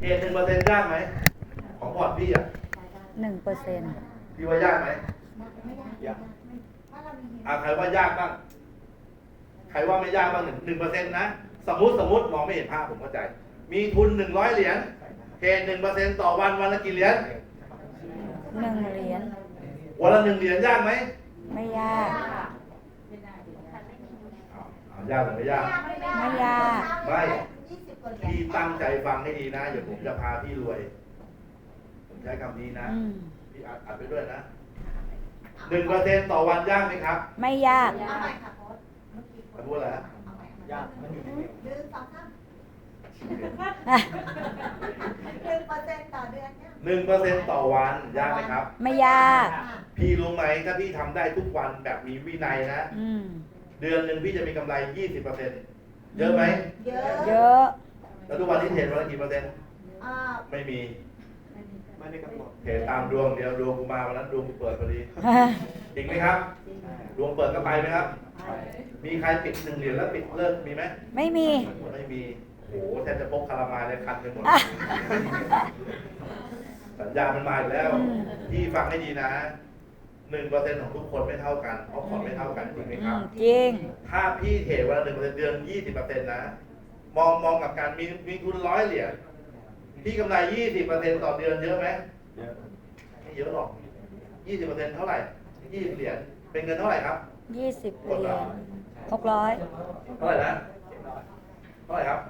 เหตุหนึ่งเปอร์เซ็นต์ยากไหม ของพอร์ตพี่อะหนึ่งเปอร์เซ็นต์พี่ว่ายากไหมยากอ่าใครว่ายากบ้าง ใครว่าไม่ยากบ้างหนึ่งหนึ่งเปอร์เซ็นต์นะ สมมติสมมติมองไม่เห็นภาพผมเข้าใจ มีทุนหนึ่งร้อยเหรียญเหตุหนึ่งเปอร์เซ็นต์ต่อวันวันละกี่เหรียญหนึ่งเหรียญวันละหนึ่งเหรียญยากไหม ไม่ยากอ้าวอ้าวยากหรือไม่ยาก ไม่ยาก ไม่ พี่ตั้งใจฟังให้ดีนะเดี๋ยวผมจะพาพี่รวย ผมใช้คำนี้นะอืมพี่อัดอัดไปด้วยนะหนึ่งเปอร์เซ็นต์ต่อวันยากไหมครับ ไม่ยากจะพูดอะไรฮะยากมันอยู่ในนี้หนึ่งสองสามหนึ่งเปอร์เซ็นต์ต่อเดือนเนี่ยหนึ่งเปอร์เซ็นต์ต่อวันยากไหมครับ ไม่ยาก พี่รู้ไหมถ้าพี่ทำได้ทุกวันแบบมีวินัยนะอืมเดือนหนึ่งพี่จะมีกำไรยี่สิบเปอร์เซ็นต์เยอะไหมเยอะเยอะ แล้วทุกวันที่เทรดวันละกี่เปอร์เซ็นต์อ่าไม่มีไม่ได้กำหนดเทรดตามดวงเดียวดวงกูมาวันนั้นดวงกูเปิดพอดีจริงไหมครับ ดวงเปิดก็ไปไหมครับ มีใครปิดหนึ่งเหรียญแล้วปิดเลิกมีไหมไม่มี ไม่มีโอ้โหแทบจะพกคารามายเลยคันไปหมด สัญญาณมันมาอีกแล้วอืมพี่ฟังให้ดีนะหนึ่งเปอร์เซ็นของทุกคนไม่เท่ากันเพราะพอร์ตไม่เท่ากันจริงไหมอืครับมจริง ถ้าพี่เทรดวันละหนึ่งเปอร์เซ็นเดือนยี่สิบเปอร์เซ็นต์นะ มองมองกับการมีมีทุนร้อยเหรียญพี่กำไรยี่สิบเปอร์เซ็นต์ต่อเดือนเยอะไหมเยอะไม่เยอะหรอกยี่สิบเปอร์เซ็นต์เท่าไหร่ยี่สิบเหรียญเป็นเงินเท่าไหร่ครับยี่สิบเหรียญหกร้อยเท่าไหร่นะเท่าไหร่ครับ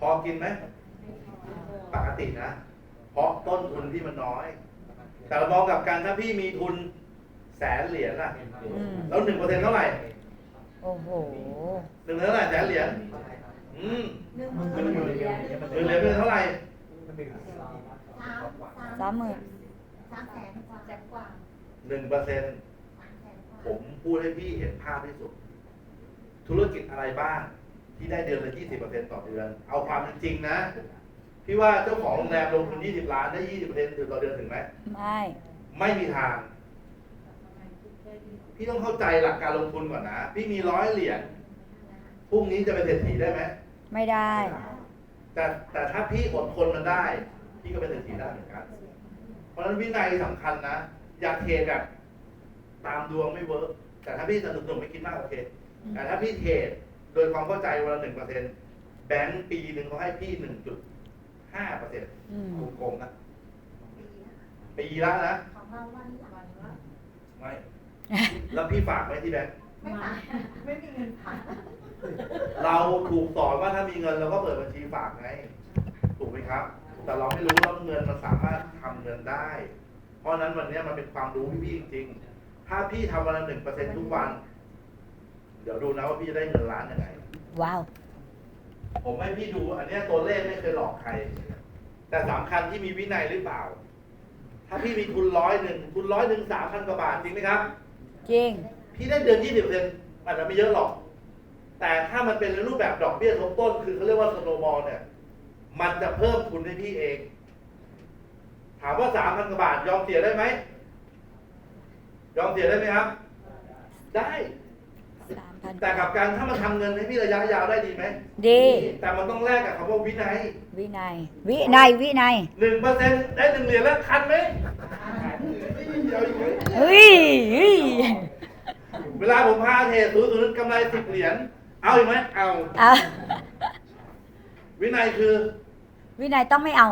พอกินไหมปกตินะ เพราะต้นทุนที่มันน้อย แต่เรามองกลับกันถ้าพี่มีทุนแสนเหรียญน่ะอืมแล้วหนึ่งเปอร์เซ็นต์เท่าไหร่ โอ้โห หนึ่งเท่าไหร่แสนเหรียญอืมหนึ่งหมัมื่นนอยู่ในนี้หนึ่งเหรียญเป็นเท่าไหร่มันเป็นสามสามหมื่นสามแสนกว่าแสนกว่าหนึ่งเปอร์เซ็นต์สามแสนกว่าผมพูดให้พี่เห็นภาพที่สุด ธุรกิจอะไรบ้าง ที่ได้เดือนละยี่สิบเปอร์เซ็นต์ต่อเดือน เอาความเป็นจริงนะ พี่ว่าเจ้าของโรงแรมลงทุนยี่สิบล้านได้ยี่สิบเปอร์เซ็นต์ต่อเดือนถึงไหมไม่ ไม่มีทาง พี่ต้องเข้าใจหลักการลงทุนก่อนนะ พี่มีร้อยเหรียญพรุ่งนี้จะเป็นเศรษฐีได้ไหมไม่ได้ แต่แต่ถ้าพี่อดทนมันได้ พี่ก็เป็นเศรษฐีได้เหมือนกัน เพราะฉะนั้นวินัยสำคัญนะ อย่าเทรดแบบตามดวงไม่เวิร์กแต่ถ้าพี่สนุกสนุกไม่คิดมากโอเค แต่ถ้าพี่เทรดโดยความเข้าใจวันละหนึ่งเปอร์เซ็นต์แบงก์ปีหนึ่งเขาให้พี่หนึ่งจุดห้าเปอร์เซ็นต์อืมกลมๆนะปีนะปีละนะของเราวันหลังละไม่ แล้วพี่ฝากไว้ที่แบงก์ไม่ผ่านไม่มีเงินผ่านเราถูกสอนว่าถ้ามีเงินเราก็เปิดบัญชีฝากไง ถูกไหมครับ แต่เราไม่รู้ว่าเงินมันสามารถทำเงินได้ เพราะฉะนั้นวันนี้มันเป็นความรู้พี่ๆจริงๆถ้าพี่ทำวันละหนึ่งเปอร์เซ็นทุกวัน เดี๋ยวดูนะว่าพี่จะได้เงินล้านยังไง ว้าว ผมให้พี่ดูอันเนี้ยตัวเลขไม่เคยหลอกใคร แต่สำคัญที่มีวินัยหรือเปล่า ถ้าพี่มีทุนร้อยหนึ่งทุนร้อยหนึ่งสามพันกว่าบาทจริงไหมครับ จริง พี่ได้เดือนยี่สิบเปอร์เซ็นต์อาจจะไม่เยอะหรอก แต่ถ้ามันเป็นในรูปแบบดอกเบี้ยทบต้น คือเขาเรียกว่าสโนบอลเนี่ย มันจะเพิ่มทุนให้พี่เอง ถามว่าสามพันกว่าบาทยอมเสียได้ไหม ยอมเสียได้ไหมครับ ได้ สามพันแต่กับการถ้ามันทำเงินให้พี่ระยะยาวได้ดีไหม ดี แต่มันต้องแลกกับคำว่าวินัยวินัย วินัย วินัย หนึ่งเปอร์เซ็นต์ได้หนึ่งเหรียญแล้วคันไหม เอาอีกไหมเฮ้ยเฮ้ยเวลาผมพาเทรดศูนย์ศูนย์กำไรสิบเหรียญ เอาอีกไหมเอาอะวินัยคือ วินัยต้องไม่เอา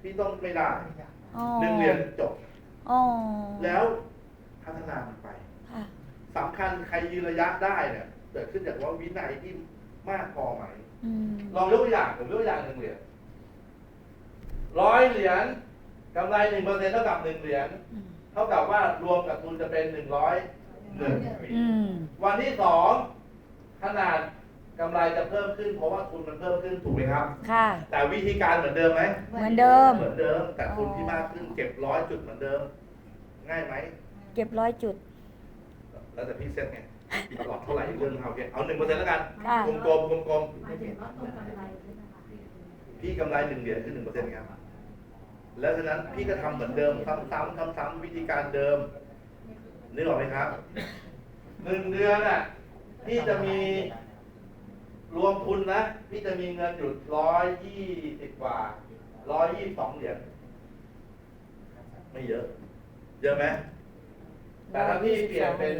พี่ต้องไม่ได้อ๋อหนึ่งเหรียญจบอ๋อแล้วพัฒนามันไปค่ะสำคัญใครยืนระยะได้เนี่ยเกิดขึ้นจากว่าวินัยที่มากพอไหมอืมลองยกตัวอย่างผมยกตัวอย่างหนึ่งเหรียญร้อยเหรียญ กำไรหนึ่งเปอร์เซ็นต์เท่ากับหนึ่งเหรียญอืมเท่ากับว่ารวมกับทุนจะเป็นหนึ่งร้อยหนึ่งอืมวันที่สองขนาดกำไรจะเพิ่มขึ้นเพราะว่าทุนมันเพิ่มขึ้นถูกไหมครับ ค่ะ แต่วิธีการเหมือนเดิมไหมเหมือนเดิม เหมือนเดิม แต่ทุนที่มากขึ้นเก็บร้อยจุดเหมือนเดิม ง่ายไหม เก็บร้อยจุด แล้วแต่พี่เซ็ตไงตลอดเท่าไหร่เรื่องเอาโอเคเอาหนึ่งเปอร์เซ็นต์แล้วกันค่ะกลมกลมกลมกลมหมายถึงว่าตรงกำไรใช่ไหมคะๆพี่กำไรหนึ่งเหรียญคือหนึ่งเปอร์เซ็นต์ครับ แล้วฉะนั้นพี่ก็ทำเหมือนเดิมซ้ำๆซ้ำๆวิธีการเดิมนึกออกไหมครับหนึ่งเดือนอะพี่จะมีรวมทุนนะพี่จะมีเงินอยู่ร้อยยี่สิบกว่าร้อยยี่สองเหรียญไม่เยอะ เยอะไหมแต่ถ้าพี่เปลี่ยนเป็น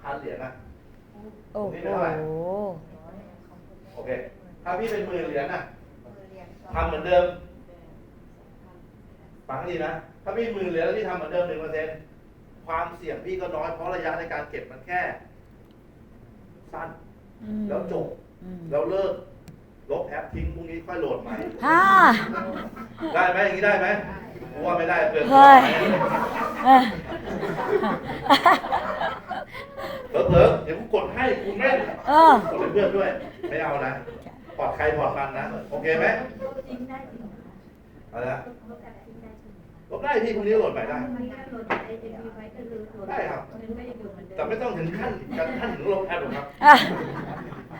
พันเหรียญนะโอ้โหนี่เป็นเท่าไหร่โอเค ถ้าพี่เป็นหมื่นเหรียญนะทำเหมือนเดิม ฟังให้ดีนะ ถ้าพี่หมื่นเหรียญแล้วพี่ทำเหมือนเดิมหนึ่งเปอร์เซ็นความเสี่ยงพี่ก็น้อยเพราะระยะในการเก็บมันแค่ สั้น อืมแล้วจบ อืมแล้วเลิก ลบแอปทิ้งพรุ่งนี้ค่อยโหลดใหม่ ฮ่า ได้ไหมอย่างนี้ได้ไหมกูว่าไม่ได้เปลืองเฮ้ย เออเผลอๆเดี๋ยวกูกดให้กูแม่นเออ กดให้เพื่อนด้วย ไม่เอานะปลอดใครปลอดมันนะ โอเคไหมจริงได้จริงเอาละลดอะไรจริงได้จริง ลบได้ที่พรุ่งนี้โหลดใหม่ได้มันก็ลดไอ้เอ็มวีไว้ก็คือลดได้ครับมันก็ยังอยู่เหมือนเดิมแต่ไม่ต้องถึงขั้นกันขั้นถึงลบแอปหรอกครับอะ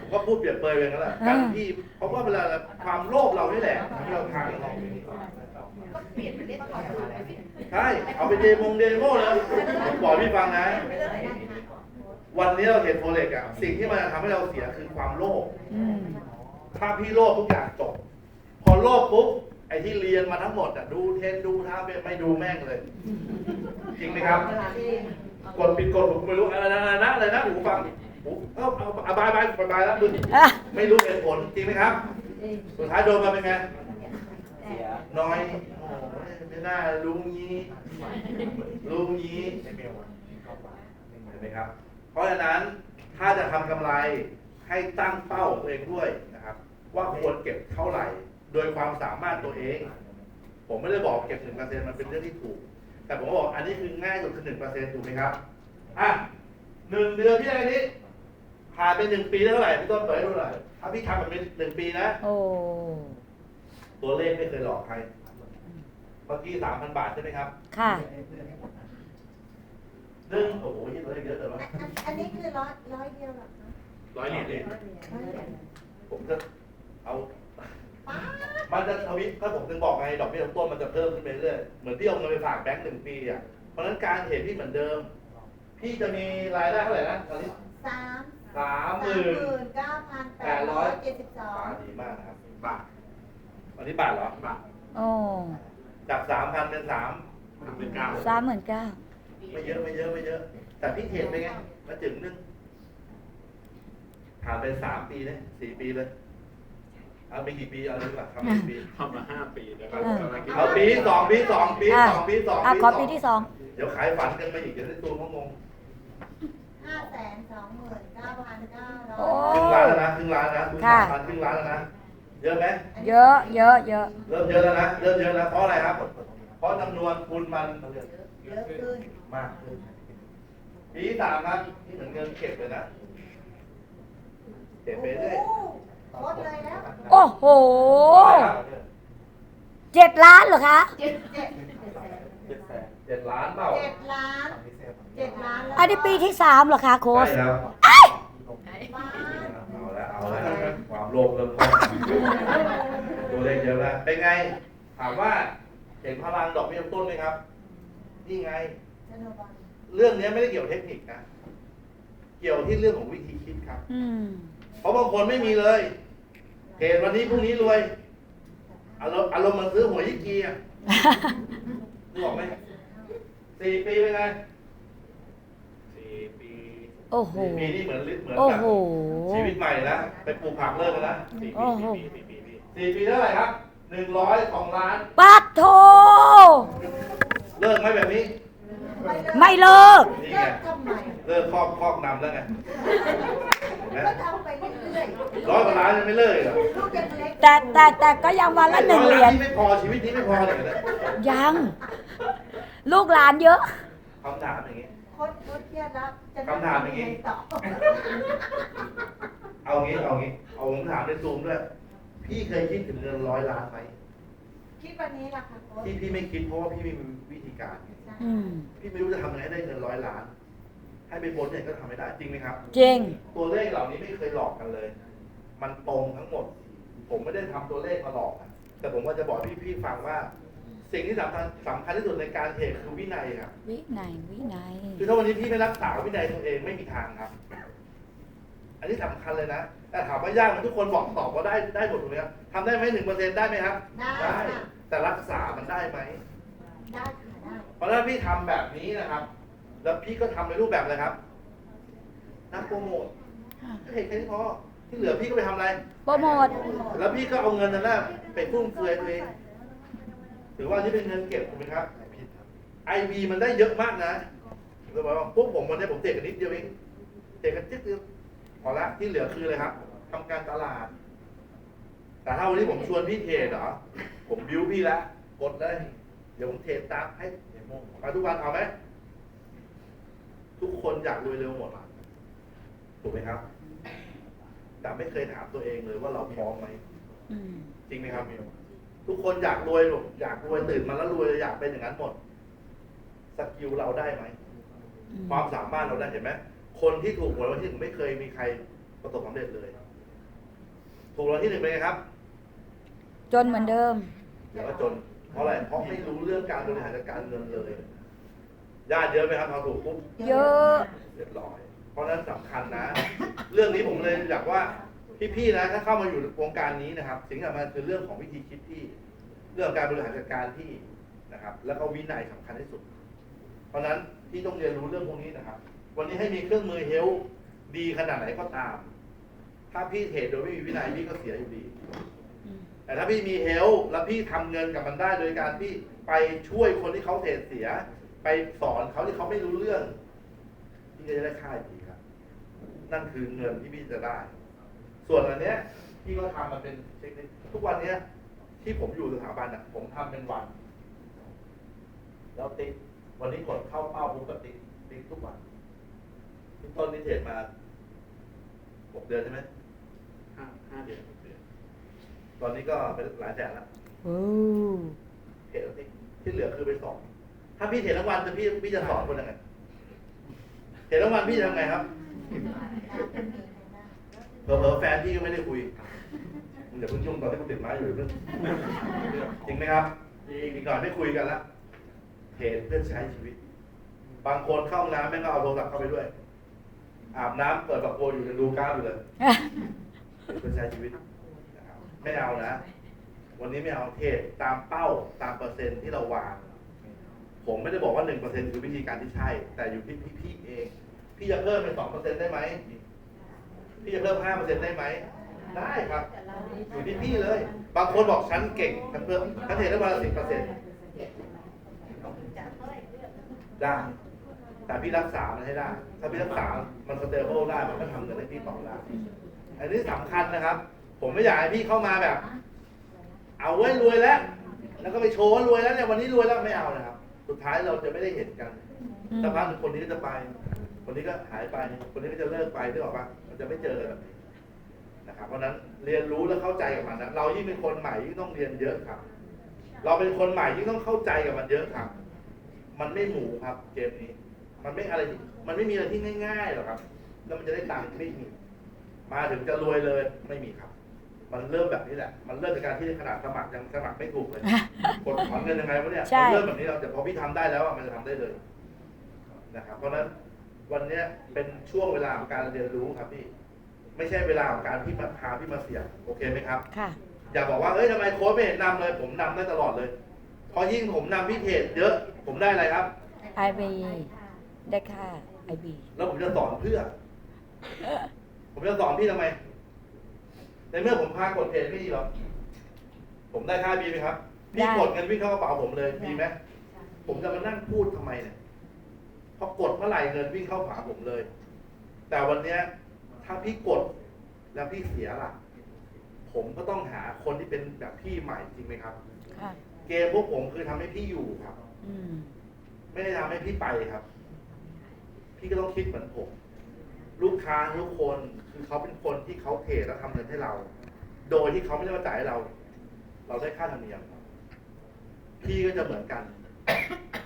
ผมก็พูดเปรียบเปรยไปงั้นแหละอ่าการที่เพราะว่าเวลาความโลภเรานี่แหละทำให้เราทางเราก็เปลี่ยนเป็นเล่นต่อไปเลยใช่เอาไปเดโมงเดโมเลยผมบอกพี่ฟังนะ วันนี้เราเห็นโฟเล็กอะสิ่งที่มันจะทำให้เราเสียคือความโลภอืมถ้าพี่โลภทุกอย่างจบ พอโลภปุ๊บ ไอ้ที่เรียนมาทั้งหมดอะดูเทนดูท่าไม่ดูแม่งเลย จริงไหมครับกดปิดกดผมไม่รู้อะไรนะอะไรนะอะไรนะหูฟังหูเออาเอาบายบายบายบายแล้วมึงอะไม่รู้เหตุผลจริงไหมครับ สุดท้ายโดนมาเป็นไงเสียน้อยโอ้ไม่น่ารู้งี้รู้งี้เห็นไหมครับ เพราะฉะนั้นถ้าจะทำกำไรให้ตั้งเป้าตัวเองด้วยนะครับ ว่าควรเก็บเท่าไหร่ โดยความสามารถตัวเอง ผมไม่ได้บอกเก็บหนึ่งเปอร์เซ็นต์มันเป็นเรื่องที่ถูก แต่ผมบอกอันนี้คือง่ายสุดคือหนึ่งเปอร์เซ็นต์ถูกไหมครับ อะหนึ่งเดือนพี่อะไรนี้ผ่านไปหนึ่งปีได้เท่าไหร่พี่ต้นเปิดให้ดูหน่อยถ้าพี่ทำแบบนี้หนึ่งปีนะโอ้ตัวเลขไม่เคยหลอกใครเมื่อกี้สามพันบาทใช่ไหมครับ ค่ะหนึ่งโอ้โหตัวเลขเยอะเลยวะอันนี้คือร้อยร้อยเดียวหรอคะร้อยเหรียญเลยร้อยเหรียญผมจะเอาป้า มันจะทวิตถ้าผมถึงบอกไงดอกเบี้ยต้นมันจะเพิ่มขึ้นไปเรื่อยเหมือนที่เอาเงินไปฝากแบงก์หนึ่งปีอะเพราะฉะนั้นการเห็นที่เหมือนเดิม พี่จะมีรายได้เท่าไหร่นะตอนนี้สามสามหมื่นเก้าพันแปดร้อยเจ็ดสิบสองบาทดีมากนะครับบาทวันนี้บาทเหรอบาทโอ้จากสามพันเป็นสามเป็นเก้าสามหมื่นเก้าไม่เยอะไม่เยอะไม่เยอะ แต่พี่เห็นไปนไงมาถึงนึงผ่านไปสามปีเลยสี่ปีเลย เอาไปกี่ปีเอาดีกว่าทำกี่ปีทำมาห้าปีแล้วก็เออกำลังคิดเอาปีสองปีสองปีอะสองปีสองอะปีขอสองปีที่สองเดี๋ยวขายฝันกันไปอีกเดี๋ยวได้ตูนเขางงห้าแสนสองหมื่นเก้าพันเก้าร้อโอ้ยครึ่งล้านแล้วนะครึ่งล้านนะคุณค่ะสามพันครึ่งล้านแล้วนะเยอะไหมเยอะเยอะเยอะเริ่มเยอะแล้วนะเริ่มเยอะแล้วเพราะอะไรครับ เพราะจำนวนทุนมันเยอะขึ้นมากขึ้นปีที่สามครับนี่เหมือนเงินเก็บเลยนะเก็บไปเรื่อย โอ้ โหโคตรเลยแล้วโอ้โหเจ็ดล้านเหรอคะ เจ็ดเจ็ดเจ็ดแสนเจ็ดล้านเปล่าเจ็ดล้านเจ็ดล้านแล้วอันนี้ปีที่สามเหรอคะโค้ใช่ชครับบ้านเอาละเอาละความโลภเริ่มต้นตัวเลขเยอะแล้วเป็นไง ถามว่าเห็นพลังดอกเบี้ยต้นไหมครับ นี่ไงธนบัตรเรื่องนี้ไม่ได้เกี่ยวกับเทคนิคนะ เกี่ยวที่เรื่องของวิธีคิดครับอืมเพราะบางคนไม่มีเลย เห็นวันนี้พรุ่งนี้รวย อารมณ์อารมณ์มันซื้อหวยยี่กีอะนึกออกไหมสี่ปีเป็นไงสี่ปีโอ้โห สี่ปีนี่เหมือนเหมือนโอ้แบบโห ชีวิตใหม่นะไปปลูกผักเลิกกันนะสี่โอ้ปีโห สี่ปีสี่ปีพี่สี่ปีเท่าไหร่ครับหนึ่งร้อยสองล้าน ปัดโท เลิกไหมแบบนี้ไม่เลิก นี่เลิไงกทำไมเลิกครอบครอบนำแล้วไงเห็นไหม ก็ทำไปเรื่อยร้อยกว่าล้านยังไม่เลิกอีกเหรอๆลูกยังเล็กแต่แต่แต่ก็ยังวันละหนึ่งเหรียญนี่ไม่พอชีวิตนี้ไม่พอเลยนะยัง ลูกหลานเยอะ คำถามอย่างงี้ โคตรโคตรเครียดแล้วจะคำถามอย่างงี้ ไต่อเอางี้เอางี้เอาผมถามในซูมด้วย พี่เคยคิดถึงเงินร้อยล้านไหมคิดวันนี้ล่ะค่ะโค้ชที่พี่ไม่คิดเพราะว่าพี่ไม่มีวิธีการอืมพี่ไม่รู้จะทำยังไงให้ได้เงินร้อยล้าน ให้ไปพ้นเนี่ยก็ทำไม่ได้จริงไหมครับ จริง ตัวเลขเหล่านี้ไม่เคยหลอกกันเลย มันตรงทั้งหมด ผมไม่ได้ทำตัวเลขมาหลอกนะแต่ผมว่าจะบอกพี่พี่ฟังว่า สิ่งที่สำคัญสำคัญที่สุดในการเทรดคือวินัยครับ วิไหนยวิไหนยคือถ้าวันนี้พี่ไม่รักษาวินัยตัวเองไม่มีทางครับ อันนี้สำคัญเลยนะ แต่แต่ถามว่ายากไหมทุกคนบอกตอบว่าได้ได้หมดถูกไหมครับทำได้ไหมหนึ่งเปอร์เซ็นต์ได้ไหมครับ ได้ค่ะแต่รักษามันได้ไหม ได้ค่ะได้ เพราะฉะนั้นพี่ทำแบบนี้นะครับ แล้วพี่ก็ทำในรูปแบบอะไรครับ นักโปรโมทค่ะแค่แค่นี้พอที่เหลือพี่ก็ไปทำอะไรโปรโมทแล้วพี่ก็เอาเงินนั้นนะไปฟุ่มเฟือยตัวเองถือว่านี่เป็นเงินเก็บถูกไหมครับไอบีมันได้เยอะมากนะเราบอกว่าพวกผมวันนี้ผมเทรดกันนิดเดียวเองเทรดกันจิ๊ดเดียวพอละที่เหลือคืออะไรครับทำการตลาด แต่ถ้าวันนี้ผมชวนพี่เทรดเหรอผมบิวพี่ละกดเลยเดี๋ยวผมเทรดตามให้มาทุกวันเอาไหมทุก คนอยากรวยเร็วหมดถูกไหมครับ แต่ไม่เคยถามตัวเองเลยว่าเราพร้อมไหมอืมจริงไหมครับทุกคนอยากรวยหรอกอยากรวยตื่นมาแล้วรวยอยากเป็นอย่างนั้นหมดสกิลเราได้ไหมอืมความสามารถเราได้เห็นไหมคนที่ถูกหวยรางวันที่หนึ่งไม่เคยมีใครประสบความสำเร็จเลย ถูกรางวัลที่หนึ่งเป็นไงครับจนเหมือนเดิม เดี๋ยวก็จนเพราะอะไรเพราะไม่รู้เรื่องการบริหารจัดการเงินเลย ญาติเยอะไหมครับพอถูกปุ๊บเยอะ เรียบร้อย เพราะฉะนั้นสำคัญนะ เรื่องนี้ผมเลยอยากว่าพี่ๆนะถ้าเข้ามาอยู่วงการนี้นะครับ สิ่งที่สำคัญคือเรื่องของวิธีคิดที่ เรื่องการบริหารจัดการที่นะครับ แล้วก็วินัยสำคัญที่สุด เพราะฉะนั้นพี่ต้องเรียนรู้เรื่องพวกนี้นะครับ วันนี้ให้มีเครื่องมือเฮลท์ดีขนาดไหนก็ตาม ถ้าพี่เทรดโดยไม่มีวินัยพี่ก็เสียอยู่ดีอืมแต่ถ้าพี่มีเฮลท์แล้วพี่ทำเงินกับมันได้โดยการที่ไปช่วยคนที่เขาเทรดเสีย ไปสอนเขาที่เขาไม่รู้เรื่อง พี่ก็จะได้ค่าดีครับ นั่นคือเงินที่พี่จะได้ ส่วนอันเนี้ยพี่ก็ทำมันเป็นเทคนิคทุกวันเนี้ย ที่ผมอยู่สถาบันอะ ผมทำเป็นวัน แล้วติ๊กวันนี้กดเข้าเป้าปุ๊บก็ติ๊กติ๊กทุกวันพี่ต้นนี่เทรดมาหกเดือนใช่ไหมห้าห้าเดือนหกเดือน ตอนนี้ก็เป็นหลายแสนแล้วโอ้เทรดแล้วติ๊กที่เหลือคือไปสอน ถ้าพี่เทรดทั้งวันจะพี่พี่จะสอนคนยังไงเทรดทั้งวันพี่จะทำไงครับเผลอๆแฟนพี่ก็ไม่ได้คุยมึงอย่าเพิ่งยุ่งตอนที่กูติดไม้อยู่เพิ่งจริงไหมครับอีกหน่อยไม่คุยกันละเทรดเพื่อใช้ชีวิต บางคนเข้าห้องน้ำแม่งก็เอาโทรศัพท์เข้าไปด้วย อาบน้ำเปิดฝักบัวอยู่ในดูกราฟอยู่เลยเทรดเพื่อใช้ชีวิตนะครับไม่เอานะ วันนี้ไม่เอาเทรดตามเป้าตามเปอร์เซ็นต์ที่เราวาง ผมไม่ได้บอกว่าหนึ่งเปอร์เซ็นคือวิธีการที่ใช่ แต่อยู่ที่พี่เอง พี่จะเพิ่มเป็นสองเปอร์เซ็นได้ไหมพี่จะเพิ่มห้าเปอร์เซ็นได้ไหมได้ครับอยู่ที่พี่เลย บางคนบอกฉันเก่งฉันเพิ่มฉันเทได้วันละสิบเปอร์เซ็นได้ แต่พี่รักษามันให้ได้ ถ้าพี่รักษา มันสเตเบิลได้ มันก็ทำเงินให้พี่ต่อได้ อันนี้สำคัญนะครับ ผมไม่อยากให้พี่เข้ามาแบบ เอาไว้รวยแล้ว แล้วก็ไปโชว์ว่ารวยแล้วเนี่ยวันนี้รวยแล้วไม่เอานะครับ สุดท้ายเราจะไม่ได้เห็นกันอืมสักพักหนึ่งคนนี้ก็จะไป คนนี้ก็หายไป คนนี้ก็จะเลิกไปนึกออกปะมันจะไม่เจอกันแบบนี้นะครับ เพราะฉะนั้นเรียนรู้และเข้าใจกับมันนะเรายิ่งเป็นคนใหม่ยิ่งต้องเรียนเยอะครับ เราเป็นคนใหม่ยิ่งต้องเข้าใจกับมันเยอะครับ มันไม่หมูครับเกมนี้ มันไม่อะไรที่มันไม่มีอะไรที่ง่ายๆหรอกครับ แล้วมันจะได้ตังค์ไม่มีมาถึงจะรวยเลยไม่มีครับ มันเริ่มแบบนี้แหละ มันเริ่มจากการที่ขนาดสมัครยังสมัครไม่ถูกเลย กดถอนเงินยังไงวะเนี่ยใช่ มันเริ่มแบบนี้เราแต่พอพี่ทำได้แล้วอะมันจะทำได้เลยนะครับ เพราะฉะนั้นวันเนี้ยเป็นช่วงเวลาของการเรียนรู้ครับพี่ ไม่ใช่เวลาของการที่มาพาพี่มาเสี่ยงโอเคไหมครับ ค่ะ อย่าบอกว่าเอ้ยทำไมโค้ชไม่เห็นนำเลย ผมนำได้ตลอดเลยเพอยิ่งผมนำพี่เทรดเยอะ ผมได้อะไรครับไอบีได้ค่าไอบีแล้วผมจะสอนเพื่อ ผมจะสอนพี่ทำไมใน เมื่อผมพากดเทรดไม่ดีหรอ ผมได้ค่าบีไหมครับ พี่กดเงินวิ่งเข้ากระเป๋าผมเลยดีไหมผมจะมานั่งพูดทำไมเนี่ยพอกดเมื่อไหร่เงินวิ่งเข้าผาผมเลย แต่วันเนี้ยถ้าพี่กดแล้วพี่เสียล่ะผมก็ต้องหาคนที่เป็นแบบพี่ใหม่จริงไหมครับค่ะเกมพวกผมคือทำให้พี่อยู่ครับอืมไม่ได้ทำให้พี่ไปครับ พี่ก็ต้องคิดเหมือนผม ลูกค้าทุกคนคือเขาเป็นคนที่เขาเทรดแล้วทำเงินให้เรา โดยที่เขาไม่ได้มาจ่ายให้เรา เราได้ค่าธรรมเนียมพี่ก็จะเหมือนกัน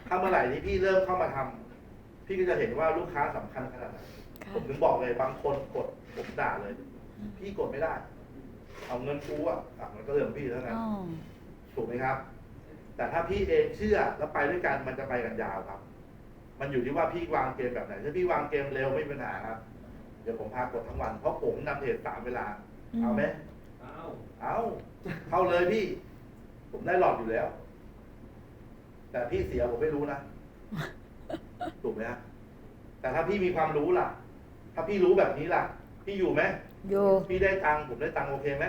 ถ้าเมื่อไหร่ที่พี่เริ่มเข้ามาทำพี่ก็จะเห็นว่าลูกค้าสำคัญขนาดไหนค่ะผมถึงบอกเลยบางคนกดผมด่าเลย พี่กดไม่ได้ เอาเงินกูอะอะมันก็เรื่องของพี่เท่านั้นอ๋อถูกไหมครับ แต่ถ้าพี่เองเชื่อแล้วไปด้วยกันมันจะไปกันยาวครับ มันอยู่ที่ว่าพี่วางเกมแบบไหน ถ้าพี่วางเกมเร็วไม่มีปัญหาครับ เดี๋ยวผมพากดทั้งวัน เพราะผมนำเทรดสามเวลาอืมเอาไหมเอาเอาเข้าเลยพี่ ผมได้หลอดอยู่แล้ว แต่พี่เสียผมไม่รู้นะ ถูกไหมฮะแต่ถ้าพี่มีความรู้ล่ะ ถ้าพี่รู้แบบนี้ล่ะ พี่อยู่ไหมอยู่พี่ได้ตังค์ผมได้ตังค์โอเคไหม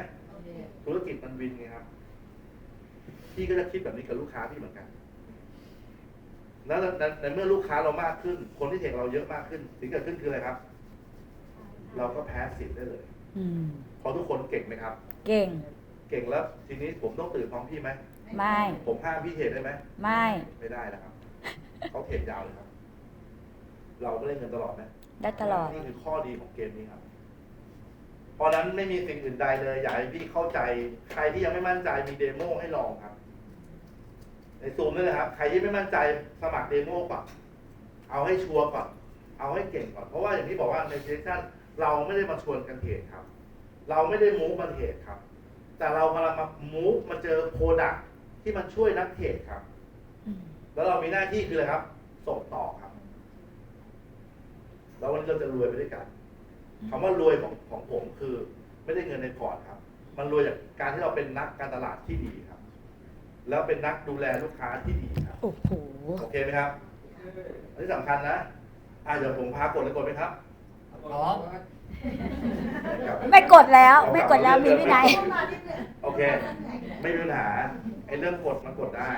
ธุรกิจมันวินไงครับ พี่ก็จะคิดแบบนี้กับลูกค้าพี่เหมือนกัน แล้วในในเมื่อลูกค้าเรามากขึ้น คนที่เทคเราเยอะมากขึ้นสิ่งที่เกิดขึ้นคืออะไรครับ เราก็แพ้สิทธิ์ได้เลยอืมเพราะทุกคนเก่งไหมครับ เก่ง เก่งแล้วทีนี้ผมต้องตื่นพร้อมพี่ไหมไม่ ผมห้ามพี่เทรดได้ไหมไม่ ไม่ได้นะครับเขาเทรดยาวเลยครับ เราก็เล่นเงินตลอดไหมได้ตลอด นี่คือข้อดีของเกมนี้ครับ เพราะฉะนั้นไม่มีสิ่งอื่นใดเลยอยากให้พี่เข้าใจ ใครที่ยังไม่มั่นใจมีเดโมให้ลองครับ ในซูมนี่เลยครับ ใครที่ไม่มั่นใจสมัครเดโมก่อนเอาให้ชัวร์ก่อนเอาให้เก่งก่อนเพราะว่าอย่างที่บอกว่าในเซสชั่น เราไม่ได้มาชวนกันเทรดครับ เราไม่ได้มูฟมาเทรดครับ แต่เรากำลังมามูฟมาเจอโปรดักที่มันช่วยนักเทรดครับอืมแล้วเรามีหน้าที่คืออะไรครับ ส่งต่อครับ แล้ววันนี้เราจะรวยไปด้วยกันคำว่ารวยของของผมคือ ไม่ได้เงินในพอร์ตครับ มันรวยจากการที่เราเป็นนักการตลาดที่ดีครับ แล้วเป็นนักดูแลลูกค้าที่ดีครับ โอ้โห โอเคไหมครับอันนี้สำคัญนะอ่าเดี๋ยวผมพากดเลยกดไหมครับ พร้อมครับไม่กดแล้ว ไม่กดแล้วมีวินัยโอเค ไม่มีปัญหาไอ้เรื่องกดมันกดได้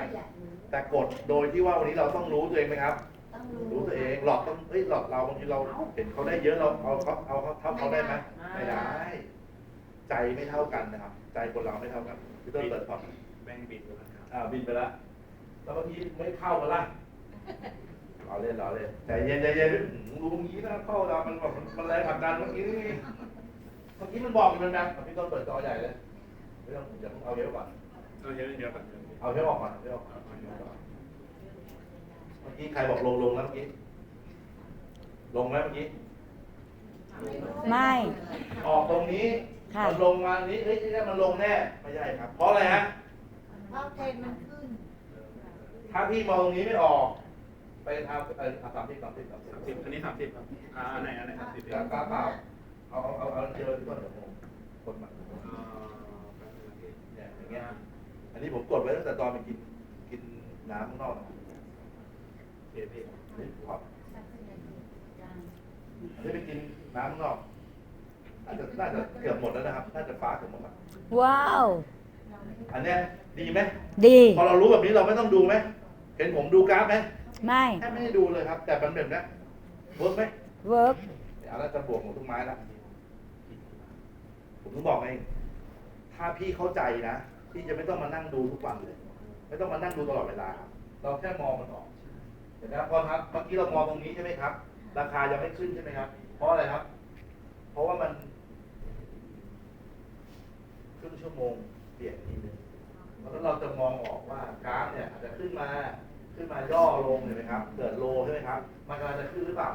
แต่กดโดยที่ว่าวันนี้เราต้องรู้ตัวเองไหมครับต้องรู้รู้ตัวเองหลอกต้องเอ้ยหลอกเราบางทีเราเห็นเขาได้เยอะเราเอาเขาเอาเขาเท่าเขาได้ไหมไม่ได้ ใจไม่เท่ากันนะครับ ใจคนเราไม่เท่ากันพี่ต้นเปิดพอร์ตแบงค์บิดแล้วครับอ่าบินไปแล้วแล้วเมื่อกี้ไม่เข้ากันละ เราเล่นเราเล่นใจเย็นใจเย็นรู้ตรงนี้นะเข้าเรามันแบบมันแรงผลักดันเมื่อกี้นี่เมื่อกี้มันบอกอยู่มันนะพี่ต้นเปิดจอใหญ่เลยไม่ต้องเดี๋ยวเอาเยอะก่อนเอาเยอะเดี๋ยวก่อนเอาเยอะออกก่อนเอาเยอะออกก่อนเมื่อกี้ใครบอกลงลงแล้วเมื่อกี้ลงไหมเมื่อกี้ไม่ ออกตรงนี้ค่ะมันลงมานี้เฮ้ยนี่มันลงแน่ไม่ใช่ครับ เพราะอะไรฮะเพราะเทนมันขึ้น ถ้าพี่มองตรงนี้ไม่ออก ไปทำเออสามสิบสามสิบสามสิบสามสิบอันนี้สามสิบครับอ่าอันไหนอันไหนสามสิบกาเปล่าเอาเอาเอาเอาเจอที่ต้นเดี๋ยวผมกดมาอ่าแป๊บนึงนะพี่เนี่ยอย่างเงี้ยอันนี้ผมกดไว้ตั้งแต่ตอนไปกินกินน้ำข้างนอกนะโอเคพี่อันนี้พออันนี้ไปกินน้ำข้างนอกน่าจะน่าจะเกือบหมดแล้วนะครับน่าจะฟ้าเกือบหมดแล้วว้าว อันเนี้ยดีไหมดี พอเรารู้แบบนี้เราไม่ต้องดูไหมเห็นผมดูกราฟไหม ไม่แค่ไม่ได้ดูเลยครับ แต่มันแบบนี้เวิร์กไหมเวิร์กเดี๋ยวเราจะบวกหมดทุกไม้ละผมต้องบอกเองถ้าพี่เข้าใจนะพี่จะไม่ต้องมานั่งดูทุกวันเลย ไม่ต้องมานั่งดูตลอดเวลาครับเราแค่มองมันออกเห็นไหมครับพอครับเมื่อกี้เรามองตรงนี้ใช่ไหมครับ ราคายังไม่ขึ้นใช่ไหมครับ เพราะอะไรครับ เพราะว่ามันครึ่งชั่วโมงเปลี่ยนทีนึงแล้วเราจะมองออกว่ากราฟเนี่ยอาจจะขึ้นมา ขึ้นมาย่อลงเห็นไหมครับ เกิดโลใช่ไหมครับ มันกำลังจะขึ้นหรือเปล่า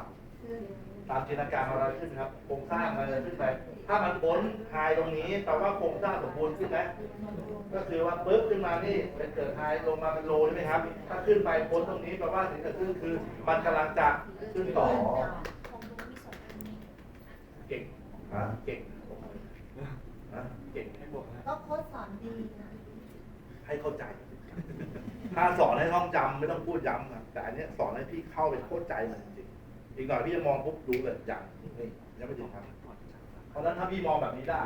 ตามจินตนาการเราขึ้นครับ โครงสร้างมันจะขึ้นไป ถ้ามันพ้นไฮตรงนี้แปลว่าโครงสร้างสมบูรณ์ขึ้นไหมก็คือว่าปึ๊บขึ้นมานี่เป็นเกิดไฮลงมาเป็นโลใช่ไหมครับ ถ้าขึ้นไปพ้นตรงนี้แปลว่าสิ่งที่เกิดขึ้นคือ มันกำลังจะขึ้นต่อ เก่งฮะเก่งฮะเก่งให้บวกนะก็โค้ชสอนดีนะให้เข้าใจ ถ้าสอนให้ท่องจำไม่ต้องพูดย้ำครับแต่อันเนี้ยสอนให้พี่เข้าไปเข้าใจมันจริงๆอีกหน่อยพี่จะมองปุ๊บรู้เลยอย่างนี่ยังไม่ถึงครับเพราะฉะนั้นถ้าพี่มองแบบนี้ได้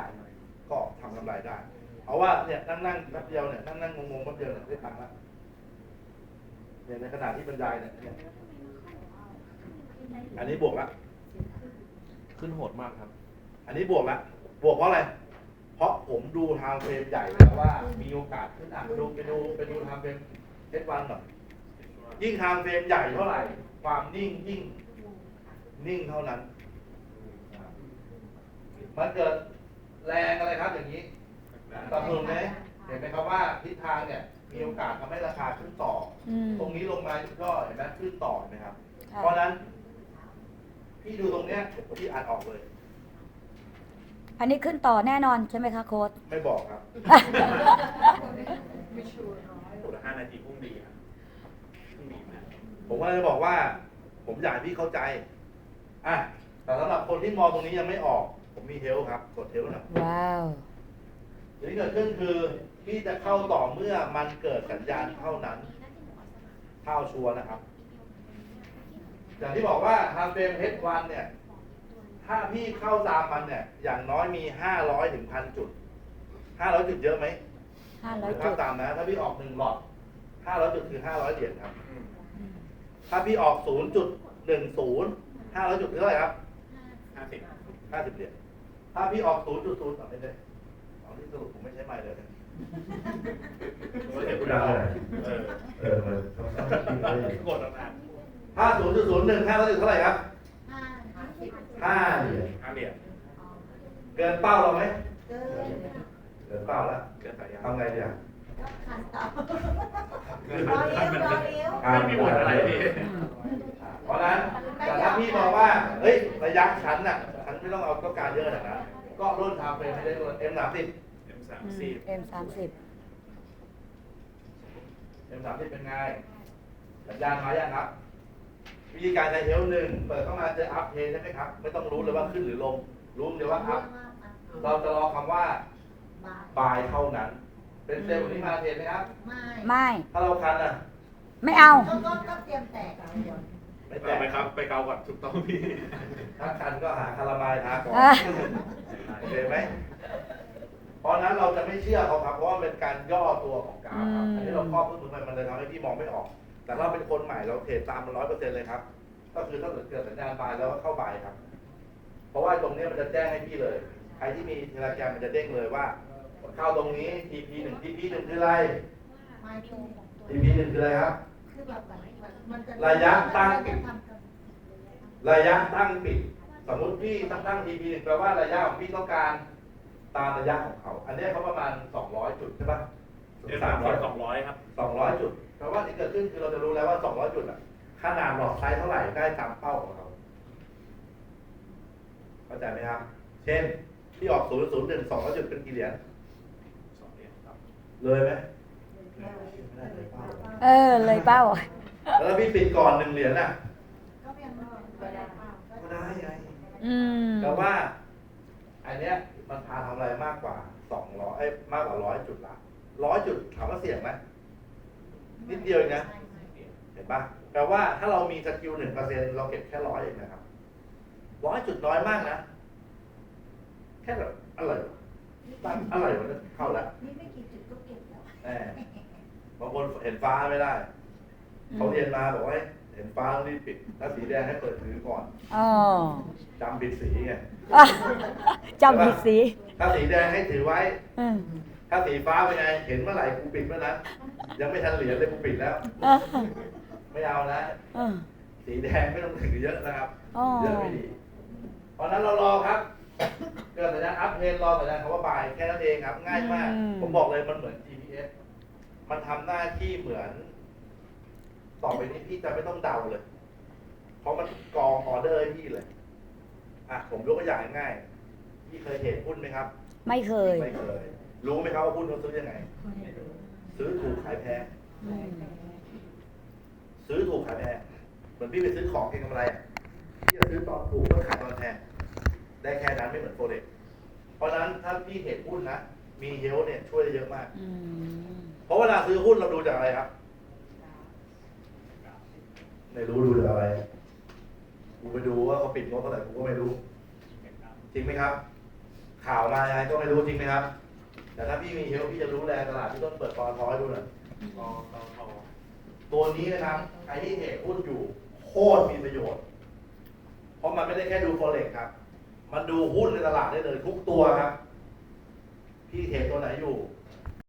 ก็ทำกำไรได้เพราะว่าเนี่ยนั่งนั่งแป๊บเดียวเนี่ยนั่งนั่งงงๆแป๊บเดียวเนี่ยได้ตังค์ละเนี่ยในขณะที่บรรยายเนี่ยเนี่ยอันนี้บวกละขึ้นโหดมากครับ อันนี้บวกละบวกเพราะอะไรเพราะผมดูทางเฟรมใหญ่แล้วว่ามีโอกาสขึ้นอะดูไปดูไปดูทางเฟรม เซตวันหรอกยิ่งทางเฟรมใหญ่เท่าไหร่ ความนิ่งยิ่ง นิ่งเท่านั้น มันเกิดแรงอะไรครับอย่างนี้ตัดสนุไหมเห็นไหมครับว่าทิศทางเนี่ย มีโอกาสทำให้ราคาขึ้นต่อ ตรงนี้ลงมาก็เห็นไหมขึ้นต่อนะครับ เพราะนั้น พี่ดูตรงเนี้ยพี่อัดออกเลยอันนี้ขึ้นต่อแน่นอนใช่ไหมคะโค้ดไม่บอกครับ 15 นาทีพรุ่งดีครับาผมก็จะบอกว่า ผมอยากให้พี่เข้าใจ อะ แต่สำหรับคนที่มองตรงนี้ยังไม่ออก ผมมีเทลครับ กดเทลหน่อยว้าวสิ่งที่เกิดขึ้นคือพี่จะเข้าต่อเมื่อมันเกิดสัญญาณเท่านั้น เท่าชัวนะครับ อย่างที่บอกว่าทางเฟรมเฮดวันเนี่ย ถ้าพี่เข้าตามมันเนี่ย อย่างน้อยมีห้าร้อยถึงพันจุดห้าร้อยจุดเยอะไหมห้าร้อยจุด ตามนะ ถ้าพี่ออกหนึ่งหลอด ห้าร้อยจุดคือห้าร้อยเหรียญครับอืมถ้าพี่ออกศูนย์จุดหนึ่งศูนย์ห้าร้อยจุดคือเท่าไหร่ครับห้าสิบห้าสิบเหรียญ ถ้าพี่ออกศูนย์จุดศูนย์ไม่ได้เอาที่สรุปผมไม่ใช้ไม้เลยนะโอ้ยเดี๋ยวกูดาวเออเออมันต้องต้องคิดไว้กดตั้งนานถ้าศูนย์จุดศูนย์หนึ่งห้าร้อยจุดเท่าไหร่ครับห้าห้าสิบห้าเหรียญห้าเหรียญเกินเป้าเราไหมเกินเกินเป้าแล้วเกินสายยางทำไงดีอะก็ ขันต่อเกินรอสายเลี้ยางยวมันรอเลี้ยวไม่มีบทอะไรพี่เพราะฉะนั้นแต่ถ้าพี่มองว่า เฮ้ยระยะฉันน่ะ ฉันไม่ต้องเอาต้องการเยอะขนาดนั้นก็รุ่นทำเป็นไม่ได้รุ่น M สามสิบเอ็มสามสิบเอ็มสามสิบ M สามสิบเป็นไงสัญญาณมายังครับ วิธีการใช้เทลหนึ่งเปิดเข้ามาเจออัพเทใช่ไหมครับ ไม่ต้องรู้เลยว่าขึ้นหรือลง รู้เดียวว่าอัพเราจะรอคำว่าบายบายเท่านั้น เป็นเซลล์ที่มาเทนไหมครับไม่ไม่ ถ้าเราคันอะ ไม่เอา ก็ก็ก็เตรียมแตกไม่เอแตอกไปครับ ไปเกาก่อนถูกต้องพี่ ถ้าคันก็หาคาราบายทาก่อนอะ โอเคไหมเพราะฉะนั้นเราจะไม่เชื่อเขาครับเพราะว่าเป็นการย่อตัวของกราฟครับอันนี้เราครอบพื้นมือไปมันเลยทำให้พี่มองไม่ออก แต่ถ้าเป็นคนใหม่เราเทรดตามมันร้อยเปอร์เซ็นต์เลยครับ ก็คือถ้าเกิดสัญญาณบายแล้วก็เข้าบายครับ เพราะว่าตรงนี้มันจะแจ้งให้พี่เลย ใครที่มีเทเลแกรมมันจะเด้งเลยว่า เข้าตรงนี้ TP หนึ่ง TP หนึ่งคืออะไร ไม่ดู TP หนึ่งคืออะไรครับ คือแบบมันจะระยะตั้งมันจะทำกันระยะตั้งปิด สมมุติพี่ตั้งตั้ง TP หนึ่งแปลว่าระยะของพี่ต้องการตามระยะของเขา อันเนี้ยเขาประมาณ 200 จุดใช่ปะเอ็มสามสิบสองร้อยครับ200จุดแปลว่าที่เกิดขึ้นคือเราจะรู้แล้วว่า 200 จุดอะขนาดหลอดไซส์เท่าไหร่ได้ตามเป้าของเราเข้าใจไหมครับ เช่น ที่ออก 0 0 1 200 จุดเป็นกี่เหรียญ สองเหรียญครับ เลยไหมไม่ได้เลยเป้าเออ เลยเป้า แล้วถ้าพี่ปิดก่อนหนึ่งเหรียญน่ะ ก็ยังไม่ได้ก็ได้ไงอืม แต่ว่า อันเนี้ยมันพาทำอะไรมากกว่าสองร้อยมากกว่าร้อยจุดละร้อยจุดถามว่าเสี่ยงไหมนิดเดียวเองนะ เห็นปะแปลว่าถ้าเรามีสกิลหนึ่งเปอร์เซ็นเราเก็บแค่ร้อยเองนะครับร้อยจุดน้อยมากนะ แค่แบบอะไรวะตั้งอะไรวะเนี่ยเข้าแล้ว นี่ไม่กี่จุดก็เก็ บแล้วแหมบางคนเห็นฟ้าไม่ได้ เขาเรียนมาบอกว่าให้เห็นฟ้าต้องรีบปิด ถ้าสีแดงให้เปิดถือก่อนอ๋อจำปิดสีไงอะจำผิดสี ถ้าสีแดงให้ถือไว้อืมถ้าสีฟ้าเป็นไง เห็นเมื่อไหร่กูปิดเมื่อนั้น ยังไม่ทันเหรียญเลยกูปิดแล้วอะไม่เอานะอะสีแดงไม่ต้องถือเยอะนะครับอ๋อเยอะไม่ดี เพราะฉะนั้นเรารอครับเกิดสัญญาณอัพเทรนรอสัญญาณคำว่าบายแค่นั้นเองครับ ง่ายมาก ผมบอกเลยมันเหมือน GPS มันทำหน้าที่เหมือน ต่อไปนี้พี่จะไม่ต้องเดาเลย เพราะมันกรองออเดอร์ให้พี่เลย อะผมยกตัวอย่างง่ายๆพี่เคยเห็นหุ้นไหมครับ ไม่เคย ไม่เคย รู้ไหมครับว่าหุ้นเขาซื้อยังไง ซื้อถูกขายแพงอืมซื้อถูกขายแพงเหมือนพี่ไปซื้อของเก็งกำไรอะพี่จะซื้อตอนถูกก็ขายตอนแพงได้แค่นั้นไม่เหมือนโฟเร็กเพราะฉะนั้นถ้าพี่เห็นหุ้นนะ มีเฮลเนี่ยช่วยได้เยอะมาก อืมเพราะเวลาซื้อหุ้นเราดูจากอะไรครับไม่รู้ดูจากอะไรกูไปดูว่าเขาปิดงบเท่าไหร่กูก็ไม่รู้ จริงไหมครับ ข่าวมายังไงก็ไม่รู้จริงไหมครับ แต่ถ้าพี่มีเฮลพี่จะรู้แลตลาดพี่ต้องเปิดตอนท้อยดูหน่อยกอตอทอตัวนี้นะครับใครที่เทรดหุ้นอยู่โคตรมีประโยชน์ เพราะมันไม่ได้แค่ดูโฟเร็กครับ มันดูหุ้นในตลาดได้เลยทุกตัวครับ ที่เทรดตัวไหนอยู่